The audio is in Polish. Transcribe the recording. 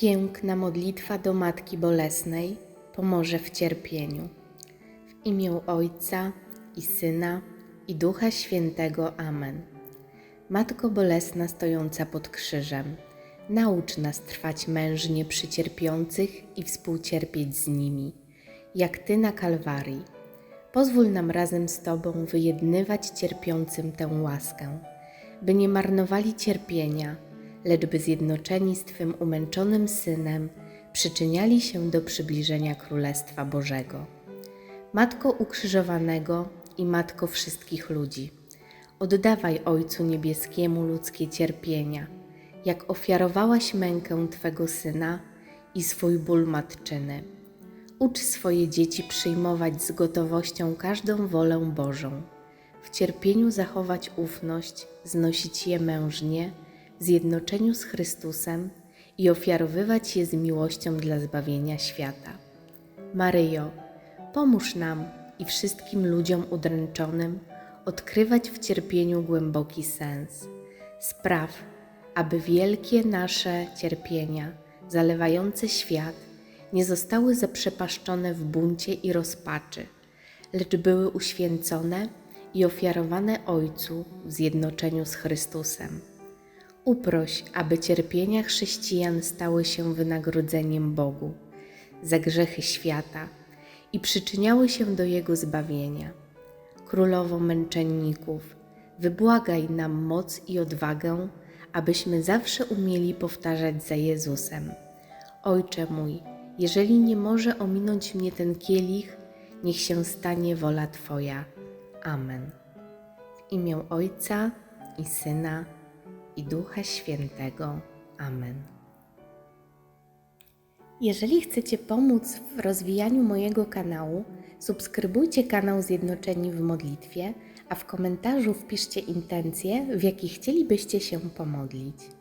Piękna modlitwa do Matki Bolesnej pomoże w cierpieniu. W imię Ojca i Syna i Ducha Świętego. Amen. Matko Bolesna stojąca pod krzyżem, naucz nas trwać mężnie przy cierpiących i współcierpieć z nimi, jak Ty na Kalwarii. Pozwól nam razem z Tobą wyjednywać cierpiącym tę łaskę, by nie marnowali cierpienia, lecz by zjednoczeni z Twym umęczonym Synem przyczyniali się do przybliżenia Królestwa Bożego. Matko ukrzyżowanego i Matko wszystkich ludzi, oddawaj Ojcu Niebieskiemu ludzkie cierpienia, jak ofiarowałaś mękę Twego Syna i swój ból matczyny. Ucz swoje dzieci przyjmować z gotowością każdą wolę Bożą, w cierpieniu zachować ufność, znosić je mężnie, zjednoczeniu z Chrystusem i ofiarowywać je z miłością dla zbawienia świata. Maryjo, pomóż nam i wszystkim ludziom udręczonym odkrywać w cierpieniu głęboki sens. Spraw, aby wielkie nasze cierpienia, zalewające świat, nie zostały zaprzepaszczone w buncie i rozpaczy, lecz były uświęcone i ofiarowane Ojcu w zjednoczeniu z Chrystusem. Uproś, aby cierpienia chrześcijan stały się wynagrodzeniem Bogu za grzechy świata i przyczyniały się do Jego zbawienia. Królowo męczenników, wybłagaj nam moc i odwagę, abyśmy zawsze umieli powtarzać za Jezusem. Ojcze mój, jeżeli nie może ominąć mnie ten kielich, niech się stanie wola Twoja. Amen. W imię Ojca i Syna i Ducha Świętego. Amen. Jeżeli chcecie pomóc w rozwijaniu mojego kanału, subskrybujcie kanał Zjednoczeni w Modlitwie, a w komentarzu wpiszcie intencje, w jakich chcielibyście się pomodlić.